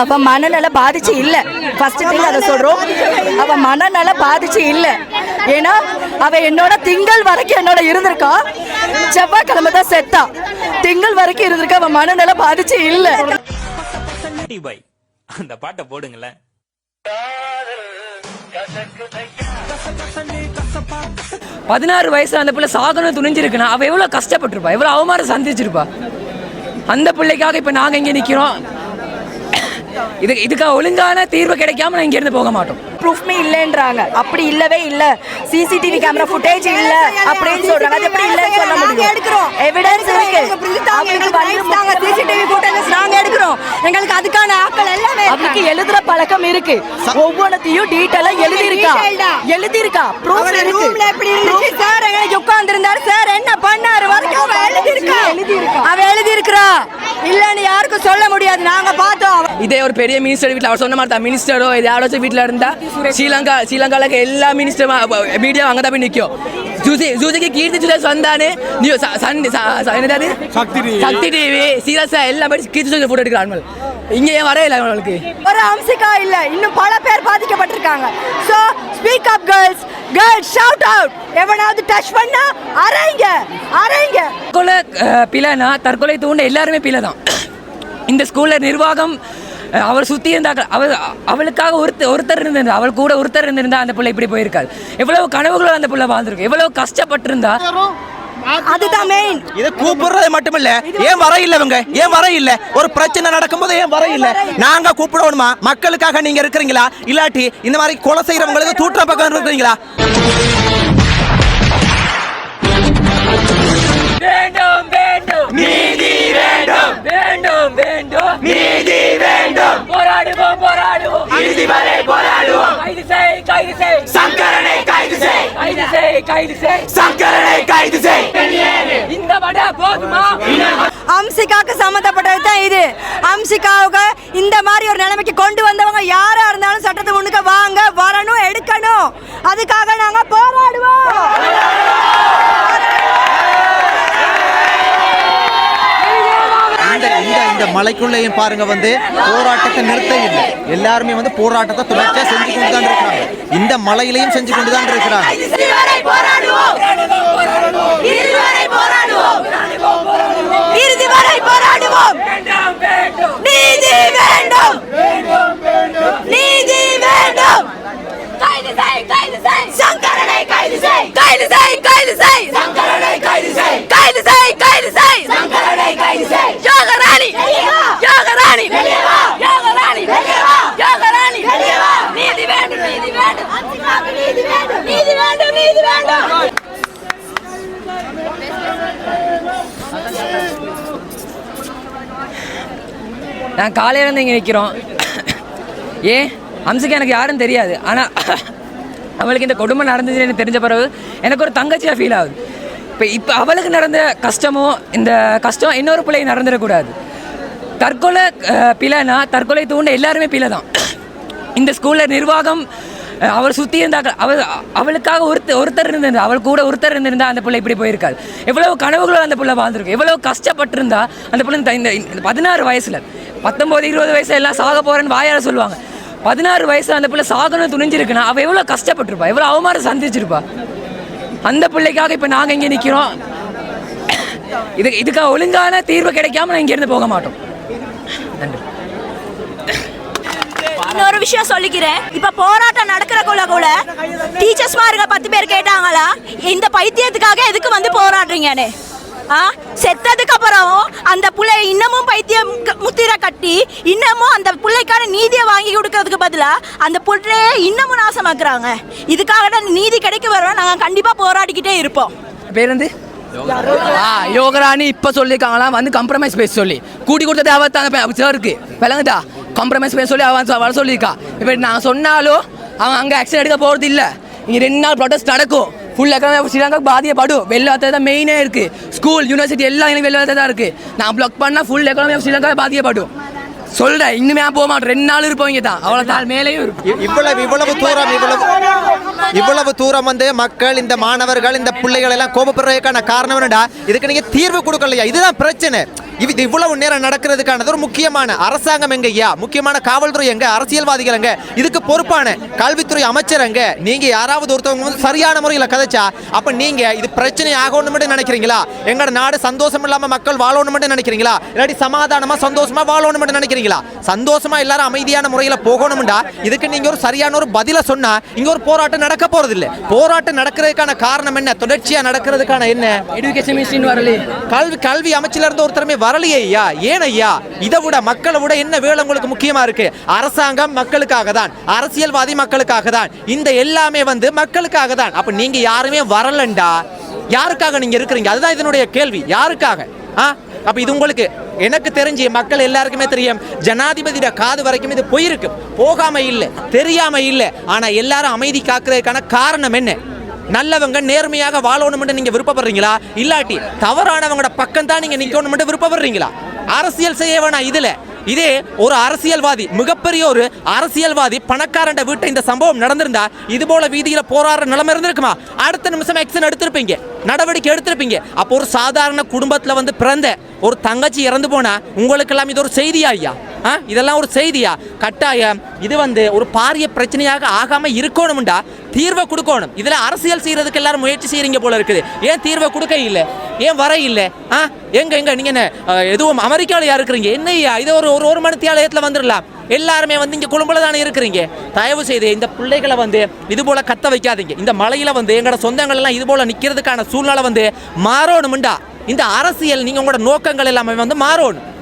அவ மனநல பாதிச்சு இல்ல. ஃபர்ஸ்ட் திங் அதை சொல்றோம். அவ மனநல பாதிச்சு இல்ல. ஏன்னா அவ என்னோட திங்கள் வரைக்கும் என்னோட இருந்திருக்கா. செவ்வாய்க்கிழமை தான் செத்தா. திங்கள் வரைக்கும் இருந்திருக்கா அவ மனநல பாதிச்சு இல்ல. அந்த பாட்டை போடுங்களேன். பதினாறு வயசுல அந்த பிள்ளை சாகணும் துணிஞ்சிருக்குன்னா அவ எவ்வளவு கஷ்டப்பட்டிருப்பா எவ்வளவு அவமானம் சந்திச்சிருப்பா. அந்த பிள்ளைக்காக இப்ப நாங்க இங்க நிக்கிறோம். இது இதுக்காக ஒழுங்கான தீர்வு கிடைக்காம நான் இங்க இருந்து போக மாட்டோம். ப்ரூஃப்மே இல்லைன்றாங்க. அப்படி இல்லவே இல்ல. சிசிடிவி கேமரா ஃபுட்டேஜ் இல்ல அப்படின்னு சொல்றாங்க. அது எப்படி இல்லைன்னு சொல்ல முடியும்? எடுக்கிறோம். எவிடன்ஸ் இருக்கு. சிசிடிவி ஃபுட்டேஜஸ் நாங்க எடுக்கிறோம். எங்களுக்கு அதுக்கான ஆட்கள் எல்லாமே அவளுக்கு எழுதுற பழக்கம் இருக்கு. ஒவ்வொன்றத்தையும் டீட்டெயிலா எழுதி இருக்கா. எழுதி இருக்கா ப்ரூஃப் இருக்கு. ரூம்ல எப்படி இருந்துச்சு? சார் எங்களுக்கு உட்கார்ந்து இருந்தாரு சார் என்ன பண்ணாரு? வரைக்கும் அவ எழுதி இருக்கா அவ எழுதி இருக்கா இல்லன்னு யாருக்கும் சொல்ல முடியாது. நாங்க பார்த்தோம். இதே ஒரு பெரிய மினிஸ்டர் வீட்டில் அவர் சொன்ன மாதிரி தான் மினிஸ்டரோ இது யாராச்சும் வீட்டில் இருந்தா ஸ்ரீலங்கா ஸ்ரீலங்கால இருக்க எல்லா மினிஸ்டர் மீடியா அங்கே தான் போய் நிற்கும் ஜூசி ஜூசிக்கு கீர்த்தி சுரேஷ் வந்தானே நீ சன் ச- ச- என்னது சக்தி டிவி. சக்தி டிவி சீரியஸா எல்லாம் போய் கீர்த்தி சுரேஷ் போட்டோ எடுக்கிறாங்க இங்கே ஏன் வரவே இல்லை அவங்களுக்கு ஒரு அம்சிகா இல்ல. இன்னும் பல பேர் பாதிக்கப்பட்டிருக்காங்க. So speak up girls girls shout out எவனாவது டச் பண்ணா அரைங்க. அரைங்க. தற்கொலை பிழைனா தற்கொலை தூண்ட எல்லாருமே பிழை தான். இந்த ஸ்கூல்ல நிர்வாகம் அஹ், அவள் சுத்தி இருந்தா அவள் அவளுக்காக ஒருத்தர் ஒருத்தர் இருந்திருந்தா அவள் கூட ஒருத்தர் இருந்திருந்தா அந்த பிள்ளை இப்படி போயிருக்காது எவ்வளவு கனவுகளோட அந்த பிள்ளை வாழ்ந்திருக்கு. எவ்வளவு கஷ்டப்பட்டிருந்தா அதுதான் மெயின் இதை கூப்பிடுறது மட்டுமில்ல. ஏன் வர இல்ல இவங்க? ஏன் வர இல்ல ஒரு பிரச்சனை நடக்கும்போது ஏன் வர இல்ல நாங்க கூப்பிடணுமா? மக்களுக்காக நீங்க இருக்கிறீங்களா? இல்லாட்டி இந்த மாதிரி கொலை செய்யறவங்களுக்கு தூட்டுற பக்கம் இருக்கிறீங்களா? வேண்டும் வேண்டும். நீதி வேண்டும். வேண்டும் வேண்டும். நீதி வேண்டும். போராடுவோம் போராடுவோம். இறுதி வரை போராடுவோம். கைது செய் கைது செய். சங்கரனை கைது செய் கைது செய். கைது செய். சங்கரனை கைது செய் இந்த வட போதுமா? அம்சிகாக்கு சம்மந்தப்பட்டது தான் இது. அம்சிகாவுக்கு இந்த மாதிரி ஒரு நிலைமைக்கு கொண்டு வந்தவங்க யாரா இருந்தாலும் சட்டத்தை முன்னுக்கு வாங்க வரணும் எடுக்கணும். அதுக்காக நாங்க போராடுவோம். இந்த மலைக்குள்ளேயும் பாருங்க வந்து போராட்டத்தை நிறுத்த இல்லை. எல்லாருமே வந்து போராட்டத்தை தொடர்ச்சியா செஞ்சு கொண்டு தான் இருக்கிறாங்க. இந்த மலையிலையும் செஞ்சு கொண்டு தான் இருக்கிறாங்க போராடுவோம். நீதி வேண்டும் கைது செய் கைது செய் சங்கரனை கைது செய் கைது செய் கைது செய் சங்கரனை கைது செய் கைது செய் கைது செய் சங்கரனை கைது செய் யோகராணி யோகராணி யோகராணி யோகராணி நீதி வேண்டும் நீதி வேண்டும் நீதி வேண்டும் நீதி வேண்டும் நீதி வேண்டும் நான் காலையிலேருந்து இங்கே நிற்கிறோம் ஏன் அம்சுக்கு எனக்கு யாரும் தெரியாது. ஆனால் அவளுக்கு இந்த கொடுமை நடந்துச்சுன்னு எனக்கு தெரிஞ்ச பிறகு எனக்கு ஒரு தங்கச்சியாக ஃபீல் ஆகுது. இப்போ இப்போ அவளுக்கு நடந்த கஷ்டமோ இந்த கஷ்டம் இன்னொரு பிள்ளைக்கு நடந்துடக்கூடாது. தற்கொலை பிழைனா தற்கொலை தூண்ட எல்லாருமே பிழை தான் இந்த ஸ்கூலில் நிர்வாகம் அவள் சுற்றி இருந்தா அவள் அவளுக்காக ஒருத்தர் ஒருத்தர் இருந்திருந்தா அவள் கூட ஒருத்தர் இருந்திருந்தா அந்த பிள்ளை இப்படி போயிருக்காது. எவ்வளோ கனவுகளோ அந்த பிள்ளை வாழ்ந்துருக்கு. எவ்வளோ கஷ்டப்பட்டிருந்தா அந்த பிள்ளை இந்த- இந்த பதினாறு வயசில் பத்தொம்போது இருபது வயசுல எல்லாம் சாக போறேன்னு வாயால் சொல்லுவாங்க. பதினாறு வயசில் அந்த பிள்ளை சாகணும் துணிஞ்சிருக்குன்னா அவள் எவ்வளோ கஷ்டப்பட்டிருப்பா. எவ்வளோ அவமானம் சந்திச்சிருப்பா. அந்த பிள்ளைக்காக இப்போ நாங்கள் இங்கே நிற்கிறோம் இது இதுக்காக ஒழுங்கான தீர்வு கிடைக்காம நான் இங்கேருந்து போக மாட்டோம். நன்றி. இன்னொரு விஷயம் சொல்லிக்கிறேன். இப்ப போராட்டம் நடக்கிறக்குள்ள கூட டீச்சர்ஸ் மாருங்க பத்து பேர் கேட்டாங்களா? இந்த பைத்தியத்துக்காக எதுக்கு வந்து போராடுறீங்கன்னு? ஆ? செத்ததுக்கு அப்புறம் அந்த புள்ளை இன்னமும் பைத்தியம் முத்திரை கட்டி இன்னமும் அந்த பிள்ளைக்கான நீதியை வாங்கி கொடுக்கறதுக்கு பதிலா அந்த புள்ளைய இன்னமும் நாசமாக்குறாங்க. இதுக்காக தான் நீதி கிடைக்க வரோம் நாங்க கண்டிப்பா போராடிக்கிட்டே இருப்போம். பேர் வந்து? ஆ யோகராணி இப்போ சொல்லியிருக்காங்களாம் வந்து கம்ப்ரமைஸ் பேச சொல்லி. கூட்டி கொடுத்தது அவ தான் சாருக்கு விளங்குதா? கம்ப்ரமைஸ் பேச சொல்லி அவன் சொ- வர சொல்லியிருக்கா. இப்போ நான் சொன்னாலும் அவன் அங்கே ஆக்ஷன் எடுக்க போகிறது இல்லை. இங்கே ரெண்டு நாள் ப்ரொடெஸ்ட் நடக்கும். ஃபுல் எக்கனாமி ஸ்ரீலங்கா பாதியப்படும் வெள்ளத்தை தான் மெயினே இருக்குது ஸ்கூல் யூனிவர்சிட்டி எல்லாம் எனக்கு வெள்ளத்தை தான் இருக்குது நான் ப்ளாக் பண்ணால் ஃபுல் எக்கனாமி ஸ்ரீலங்கா பாதியப்படும் சொல்கிறேன் இன்னுமே போக மாட்டேன். ரெண்டு நாள் இருப்போம் இங்கே தான். அவ்வளோ தான் மேலேயும் இருக்கும். இவ்வளவு இவ்வளவு தூரம் இவ்வளவு இவ்வளவு தூரம் வந்து மக்கள் இந்த மாணவர்கள் இந்த பிள்ளைகள் எல்லாம் கோபப்படுறதுக்கான காரணம் என்னடா? இதுக்கு நீங்க தீர்வு கொடுக்கலையா? இதுதான் பிரச்சனை. இது இவ்வளவு நேரம் நடக்கிறதுக்கானது ஒரு முக்கியமான அரசாங்கம் எங்க ஐயா? முக்கியமான காவல்துறை எங்க? அரசியல்வாதிகள் எங்க? இதுக்கு பொறுப்பான கல்வித்துறை அமைச்சர் எங்க? நீங்க யாராவது ஒருத்தவங்க வந்து சரியான முறையில் கதைச்சா அப்ப நீங்க இது பிரச்சனை ஆகணும்னு நினைக்கிறீங்களா? எங்கட நாடு சந்தோஷம் இல்லாம மக்கள் வாழணும்னு நினைக்கிறீங்களா? இல்லாட்டி சமாதானமா சந்தோஷமா வாழணும்னு நினைக்கிறீங்களா? சந்தோஷமா எல்லாரும் அமைதியான முறையில் போகணும்டா. இதுக்கு நீங்க ஒரு சரியான ஒரு பதில சொன்னா இங்க ஒரு போராட்டம் நடக்க போறது இல்ல போராட்டம் நடக்கிறதுக்கான காரணம் என்ன? தொடர்ச்சியா நடக்கிறதுக்கான என்ன? எஜுகேஷன் மினிஸ்ட்ரின்னு வரலே கல்வி கல்வி அமைச்சில இருந்து ஒருத்தருமே வரலையே ஐயா ஏன் ஐயா இதை விட மக்களை விட என்ன வேலை உங்களுக்கு முக்கியமா இருக்கு? அரசாங்கம் மக்களுக்காக தான் அரசியல்வாதி மக்களுக்காக தான். இந்த எல்லாமே வந்து மக்களுக்காக தான். அப்ப நீங்க யாருமே வரலண்டா? யாருக்காக நீங்க இருக்கிறீங்க? அதுதான் இதனுடைய கேள்வி. யாருக்காக? ஆ? அப்ப இது உங்களுக்கு எனக்கு தெரிஞ்சு மக்கள் எல்லாருக்குமே தெரியும். ஜனாதிபதியோட காது வரைக்கும் இது போயிருக்கு. போகாம இல்லை தெரியாம இல்லை. ஆனா எல்லாரும் அமைதி காக்குறதுக்கான காரணம் என்ன? நல்லவங்க நேர்மையாக வாழணும்னு நீங்க விருப்பப்படுறீங்களா? இல்லாட்டி தவறானவங்களோட பக்கம் தான் நீங்க நிக்கணும்னு விருப்பப்படுறீங்களா? அரசியல் செய்ய வேணாம் இதுல. இதே ஒரு அரசியல்வாதி மிகப்பெரிய ஒரு அரசியல்வாதி பணக்காரண்ட வீட்டை இந்த சம்பவம் நடந்திருந்தா இது போல வீதியில போராடுற நிலைமை இருந்திருக்குமா? அடுத்த நிமிஷம் ஆக்ஷன் எடுத்திருப்பீங்க. நடவடிக்கை எடுத்திருப்பீங்க. அப்போ ஒரு சாதாரண குடும்பத்துல வந்து பிறந்த ஒரு தங்கச்சி இறந்து போனா உங்களுக்கெல்லாம் இது ஒரு செய்தியா ஐயா? இதெல்லாம் ஒரு செய்தியா? கட்டாயம். இது வந்து ஒரு பாரிய பிரச்சனையாக ஆகாமல் இருக்கணும்டா. தீர்வை கொடுக்கணும். இதில் அரசியல் செய்கிறதுக்கு எல்லாரும் முயற்சி செய்கிறீங்க போல இருக்குது. ஏன் தீர்வை கொடுக்க இல்லை? ஏன் வர இல்லை? ஆ? எங்க எங்க? நீங்க என்ன எதுவும் எதுவும் யார் இருக்கிறீங்க? என்னய்யா? இது ஒரு ஒரு ஒரு மணி தியாலயத்துல வந்துடலாம் எல்லாருமே வந்து இங்கே கொழும்புல தானே இருக்கிறீங்க? தயவு செய்து இந்த பிள்ளைகளை வந்து இது போல கத்த வைக்காதீங்க. இந்த மலையில வந்து எங்களோட சொந்தங்கள் எல்லாம் இது போல நிற்கிறதுக்கான சூழ்நிலை வந்து மாறணும்டா. இந்த அரசியல் நீங்கள் உங்களோட நோக்கங்கள் எல்லாமே வந்து மாறணும்.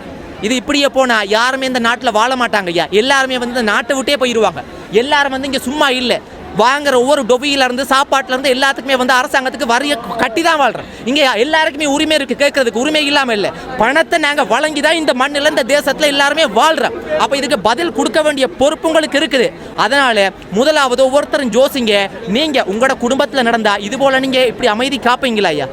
இது இப்படியே போனால் யாருமே இந்த நாட்டில் வாழ மாட்டாங்க ஐயா. எல்லாருமே வந்து இந்த நாட்டை விட்டே போயிடுவாங்க எல்லாரும் வந்து இங்கே சும்மா இல்லை. வாங்குற ஒவ்வொரு டொபியிலேருந்து இருந்து இருந்து எல்லாத்துக்குமே வந்து அரசாங்கத்துக்கு வரிய கட்டி தான் வாழ்கிறோம் இங்கே எல்லாருக்குமே உரிமை இருக்கு கேட்கறதுக்கு உரிமை இல்லாமல் இல்லை. பணத்தை நாங்கள் வழங்கி தான் இந்த மண்ணில் இந்த தேசத்தில் எல்லாருமே வாழ்கிறோம் அப்போ இதுக்கு பதில் கொடுக்க வேண்டிய பொறுப்பு உங்களுக்கு இருக்குது. அதனால் முதலாவது ஒவ்வொருத்தரும் ஜோசிங்க நீங்கள் உங்களோட குடும்பத்தில் நடந்தா இது போல் நீங்கள் இப்படி அமைதி காப்பீங்களா ஐயா?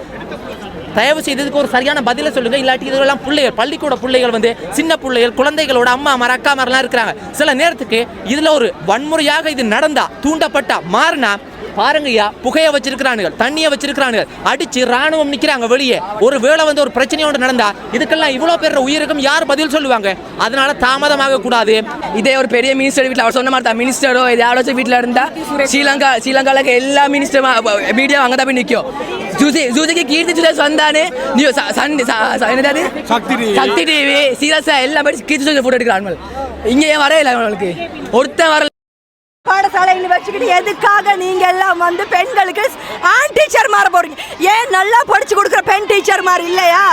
தயவு செய்து இதுக்கு ஒரு சரியான பதிலை சொல்லுங்க. இல்லாட்டி இதெல்லாம் பிள்ளைகள் பள்ளிக்கூட பிள்ளைகள் வந்து சின்ன பிள்ளைகள் குழந்தைகளோட அம்மா மர அக்கா மரெல்லாம் இருக்கிறாங்க. சில நேரத்துக்கு இதுல ஒரு வன்முறையாக இது நடந்தா தூண்டப்பட்டா மாறினா பாருங்கய்யா புகைய வச்சிருக்கிறானுங்க தண்ணியை வச்சிருக்கிறானுங்க அடிச்சு ராணுவம் நிக்கிறாங்க வெளியே. ஒரு வேளை வந்து ஒரு பிரச்சனை ஒன்று நடந்தா இதுக்கெல்லாம் இவ்வளோ பேர் உயிருக்கும் யார் பதில் சொல்லுவாங்க? அதனால தாமதமாக கூடாது. இதே ஒரு பெரிய மினிஸ்டர் வீட்டில் அவர் சொன்ன மாதிரி தான் மினிஸ்டரோ யாராச்சும் வீட்டில் இருந்தா ஸ்ரீலங்கா ஸ்ரீலங்கால இருக்க எல்லா மினிஸ்டர் மீடியா அங்கே தான் போய் நிற்கும் வந்தானே. நீ ச- சன் ச- ச- என்னது சக்தி டிவி. சீரியஸா எல்லாம் போய் கீர்த்தி சுரேஷ் போட்டோ எடுக்கிறாங்க இங்கே ஏன் வரவே இல்லை அவங்களுக்கு ஒருத்தன் வரல. பாடசாலைன்னு வச்சுக்கிட்டு எதுக்காக நீங்க எல்லாம் வந்து பெண்களுக்கு ஆண் டீச்சர் மாற போறீங்க? ஏன் நல்லா படிச்சு கொடுக்குற பெண் டீச்சர் மாதிரி இல்லையா?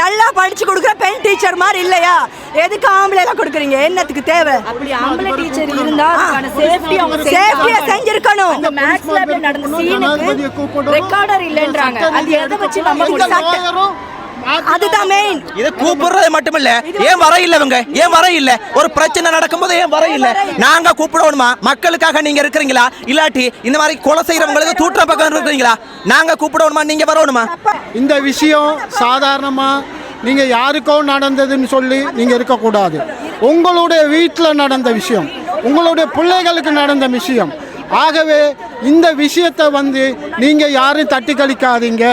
நல்லா படிச்சு கொடுக்குற பெண் டீச்சர் மாதிரி இல்லையா? எதுக்கு ஆம்பளை எல்லாம் கொடுக்குறீங்க? என்னத்துக்கு தேவை? அப்படி ஆம்பளை டீச்சர் இருந்தா சேஃப்டி அவங்க சேஃப்டியா செஞ்சிருக்கணும். அந்த மேக்ஸ் லேப்ல நடந்த சீனுக்கு ரெக்கார்டர் இல்லைன்றாங்க. அது எதை வச்சு நம்ம அதுதான் மெயின் இது கூப்பிடுறது மட்டுமில்ல. ஏன் வர இல்ல இவங்க? ஏன் வர இல்ல? ஒரு பிரச்சனை நடக்கும்போது ஏன் வர இல்ல? நாங்க கூப்பிடணுமா? மக்களுக்காக நீங்க இருக்கிறீங்களா? இல்லாட்டி இந்த மாதிரி கொலை செய்யறவங்களுக்கு தூட்டுற பக்கம் இருக்கிறீங்களா? நாங்க கூப்பிடணுமா? நீங்க வரணுமா? இந்த விஷயம் சாதாரணமாக நீங்கள் யாருக்கோ நடந்ததுன்னு சொல்லி நீங்கள் இருக்கக்கூடாது. உங்களுடைய வீட்டில் நடந்த விஷயம் உங்களுடைய பிள்ளைகளுக்கு நடந்த விஷயம். ஆகவே இந்த விஷயத்தை வந்து நீங்கள் யாரும் தட்டி கழிக்காதீங்க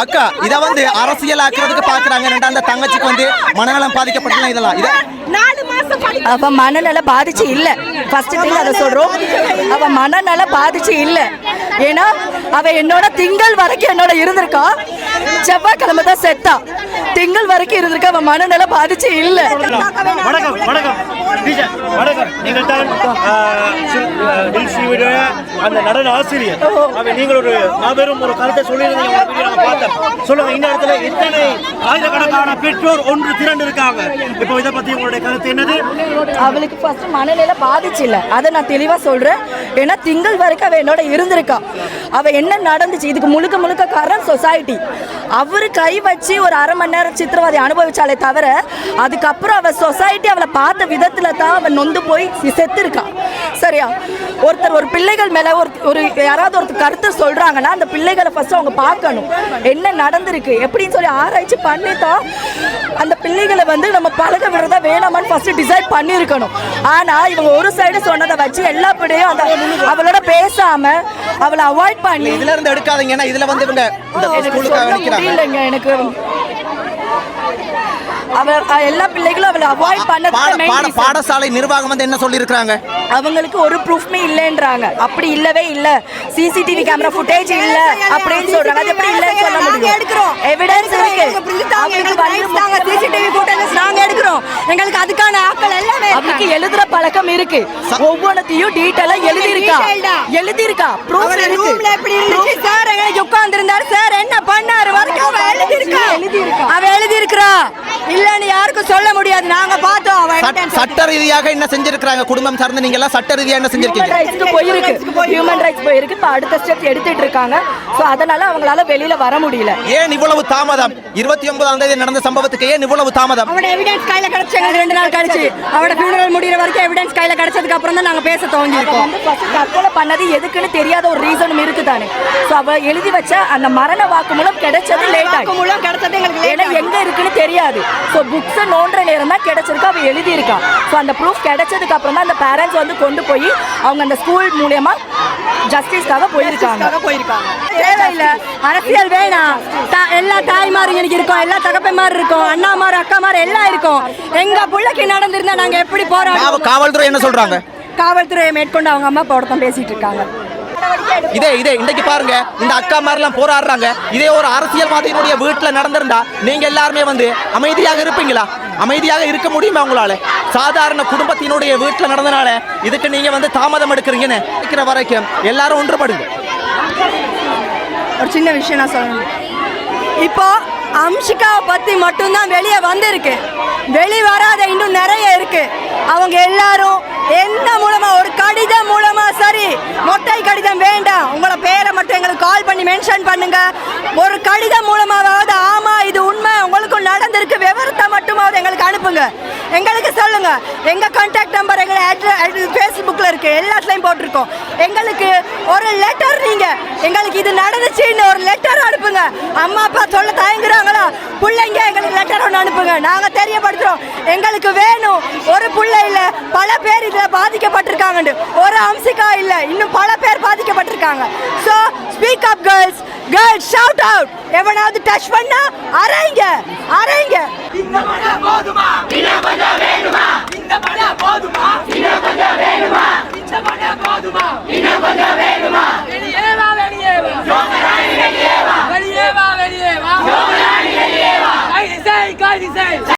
அக்கா இத வந்து அரசியல் ஆக்குறதுக்கு பாக்குறாங்க அந்த தங்கச்சிக்கு வந்து மனநலம் பாதிக்கப்பட்டலாம் இதெல்லாம். இத நாலு மாசம் படி அவ மனநல பாதிச்சு இல்ல. ஃபர்ஸ்ட் திங் அதை சொல்றோம். அவ மனநல பாதிச்சு இல்ல. ஏன்னா அவ என்னோட திங்கள் வரைக்கும் என்னோட இருந்திருக்கா. செவ்வாய்க்கிழமை தான் செத்தா திங்கள் வரைக்கும் இருந்திருக்கா அவ மனநல பாதிச்சு இல்ல. வணக்கம் வணக்கம். வணக்கம். நீங்கள் தான் அந்த நடன ஆசிரியர். அவன் நீங்கள் ஒரு மாபெரும் ஒரு கருத்தை சொல்லியிருந்தீங்க பார்த்தோம். சொல்லுங்க இந்த இடத்துல எத்தனை ஆயிரக்கணக்கான பெற்றோர் ஒன்று திரண்டு இருக்காங்க? இப்போ இதை பத்தி உங்களுடைய கருத்து என்னது? அவளுக்கு ஃபர்ஸ்ட் மனநிலை பாதிச்சு இல்ல. அதை நான் தெளிவா சொல்றேன். ஏன்னா திங்கள் வரைக்கும் அவ என்னோட இருந்திருக்கா. அவ என்ன நடந்துச்சு? இதுக்கு முழுக்க முழுக்க காரணம் சொசைட்டி அவரு கை வச்சு ஒரு அரை மணி நேரம் சித்திரவதை அனுபவிச்சாலே தவிர அதுக்கப்புறம் அவ சொசைட்டி அவளை பார்த்த விதத்துல தான் அவ நொந்து போய் செத்து இருக்கா சரியா? ஒருத்தர் ஒரு பிள்ளைகள் மேல ஒரு ஒரு யாராவது ஒருத்தர் கருத்து சொல்றாங்கன்னா அந்த பிள்ளைகளை ஃபர்ஸ்ட் அவங்க பார்க்கணும். என்ன நடந்திருக்கு? எப்படின்னு சொல்லி ஆராய்ச்சி பண்ணி தான் அந்த பிள்ளைகளை வந்து நம்ம பழக விடுறதா வேணாமான்னு ஃபர்ஸ்ட் டிசைட் பண்ணியிருக்கணும். ஆனா இவங்க ஒரு சைடு சொன்னதை வச்சு எல்லா பிள்ளையும் அந்த அவளோட பேசாம அவளை அவாய்ட் பண்ணி இதுல இருந்து எடுக்காதீங்க. ஏன்னா இதுல வந்து இவங்க இந்த முடியலங்க எனக்கு அவ அ- எல்லா பிள்ளைகளும் அவளை அவாய்ட் பண்ணது பாடசாலை நிர்வாகம் வந்து என்ன சொல்லியிருக்கிறாங்க? அவங்களுக்கு ஒரு ப்ரூஃப்மே இல்லைன்றாங்க. அப்படி இல்லவே இல்ல. சிசிடிவி கேமரா ஃபுட்டேஜ் இல்ல அப்படின்னு சொல்றாங்க. அது எப்படி இல்லைன்னு சொல்ல முடியும்? எடுக்கிறோம். எவிடன்ஸ் இருக்கு. சிசிடிவி ஃபுட்டேஜ் நாங்க எடுக்கிறோம். எங்களுக்கு அதுக்கான ஆட்கள் எல்லாமே அவளுக்கு எழுதுற பழக்கம் இருக்கு. ஒவ்வொன்றத்தையும் டீட்டெயிலா எழுதி இருக்கா. எழுதி ப்ரூஃப் இருக்கு. எப்படி இருந்துச்சு சார் எங்களுக்கு உட்கார்ந்து இருந்தாரு சார் என்ன பண்ணாரு? வரைக்கும் அவ எழுதி இருக்கா அவ எழுதி இருக்கா இல்லன்னு யாருக்கும் சொல்ல முடியாது. நாங்க பார்த்தோம். சட்ட ரீதியாக என்ன செஞ்சிருக்கிறாங்க? குடும்பம் சார்ந்து நீங்க எல்லாம் சட்ட ரீதியா என்ன செஞ்சிருக்கீங்க? ரைட்ஸ்க்கு போயிருக்கு. ஹியூமன் ரைட்ஸ் போயிருக்கு. இப்போ அடுத்த ஸ்டெப் எடுத்துட்டு இருக்காங்க. ஸோ அதனால அவங்களால வெளியில வர முடியல. ஏன் இவ்வளவு தாமதம்? இருபத்தி ஒன்பதாம் தேதி நடந்த சம்பவத்துக்கு ஏன் இவ்வளவு தாமதம்? அவட எவிடன்ஸ் கையில கிடைச்சு. எங்களுக்கு ரெண்டு நாள் கழிச்சு. அவட ஃபியூனரல் முடியிற வரைக்கும் எவிடன்ஸ் கையில கிடைச்சதுக்கு அப்புறம் தான் நாங்க பேச துவங்கி அவ இருக்கோம் வந்து தற்கொலை பண்ணது எதுக்குன்னு தெரியாத ஒரு ரீசனும் இருக்கு தானே ஸோ அவ எழுதி வச்ச அந்த மரண வாக்குமூலம் கிடைச்சது லேட் ஆகி மூலம் கிடைச்சது எங்களுக்கு ஏன்னா எங்க இருக்குன்னு தெரியாது. ஸோ புக்ஸை நோண்டுற நேரம் தான் கிடைச்சிருக்கு. அவ எழுதியிருக்கா. ஸோ அந்த ப்ரூஃப் கிடைச்சதுக்கு அப்புறம் தான் அந்த பேரண்ட்ஸ் வந்து கொண்டு போய் அவங்க அந்த ஸ்கூல் மூலியமா ஜஸ்டிஸ்க்காக போயிருக்காங்க. போயிருக்காங்க. தேவையில்லை. அரசியல் வேணாம் தா- எல்லா தாய்மாரும் எனக்கு இருக்கோம். எல்லா தகப்பன்மாரும் இருக்கோம். அண்ணாமார் அக்காமார் எல்லாம் இருக்கோம். எங்க பிள்ளைக்கு நடந்திருந்தா நாங்க எப்படி போராடுவோம்? காவல்துறை என்ன சொல்றாங்க? காவல்துறையை மேற்கொண்டு அவங்க அம்மா அப்பா தான் பேசிட்டு இருக்காங்க. இதே இதே இன்னைக்கு பாருங்க இந்த அக்கா மாதிரிலாம் போராடுறாங்க. இதே ஒரு அரசியல்வாதியினுடைய வீட்டுல நடந்திருந்தா நீங்க எல்லாருமே வந்து அமைதியாக இருப்பீங்களா? அமைதியாக இருக்க முடியுமா உங்களால? சாதாரண குடும்பத்தினுடைய வீட்டுல நடந்தனால இதுக்கு நீங்க வந்து தாமதம் எடுக்கிறீங்கன்னு இருக்கிற வரைக்கும் எல்லாரும் ஒன்றுபடுங்க. ஒரு சின்ன விஷயம் நான் சொல்லணும். இப்போ அம்ஷிகாவை பத்தி மட்டும்தான் வெளியே வந்திருக்கு. வெளி வராத இன்னும் நிறைய இருக்கு. அவங்க எல்லாரும் எந்த மூலமா? ஒரு கடிதம் மூலமா சரி. மொட்டை கடிதம் வேண்டாம். உங்களோட பேரை மட்டும் எங்களுக்கு கால் பண்ணி மென்ஷன் பண்ணுங்க. ஒரு கடிதம் மூலமாவது ஆமா இது உண்மை. உங்களுக்கும் நடந்திருக்கு. விவரத்தை மட்டுமாவது எங்களுக்கு அனுப்புங்க. எங்களுக்கு சொல்லுங்க. எங்க கான்டாக்ட் நம்பர் எங்க ஃபேஸ்புக்ல இருக்கு. எல்லாத்துலயும் போட்டிருக்கோம். எங்களுக்கு ஒரு லெட்டர் நீங்க. எங்களுக்கு இது நடந்துச்சுன்னு ஒரு லெட்டர் அனுப்புங்க. அம்மா அப்பா சொல்ல தயங்குறாங்களா? பிள்ளைங்க எங்களுக்கு லெட்டர் ஒன்று அனுப்புங்க. நாங்க தெரியப்படுத்துறோம். எங்களுக்கு வேணும். ஒரு பிள்ளை இல்ல பல பேர் இதுல பாதிக்கப்பட்டிருக்காங்கன்னு ஒரு அம்சிகா இல்ல இன்னும் பல பேர் பாதிக்கப்பட்டிருக்காங்க. So speak up girls girls shout out எவனாவது டச் பண்ணா அரைங்க அரைங்க. இந்த மழை போதுமா? இன்னும் கொஞ்சம் வேணுமா? இந்த மழை போதுமா? இன்னும் கொஞ்சம் வேணுமா? இந்த மழை போதுமா? இன்னும் கொஞ்சம் வேணுமா? வெளியே வா வெளியே வா. ஜோமராணி வெளியே வா. வெளியே வா வெளியே வா. ஜோமராணி வெளியே வா. கைது செய் கைது செய்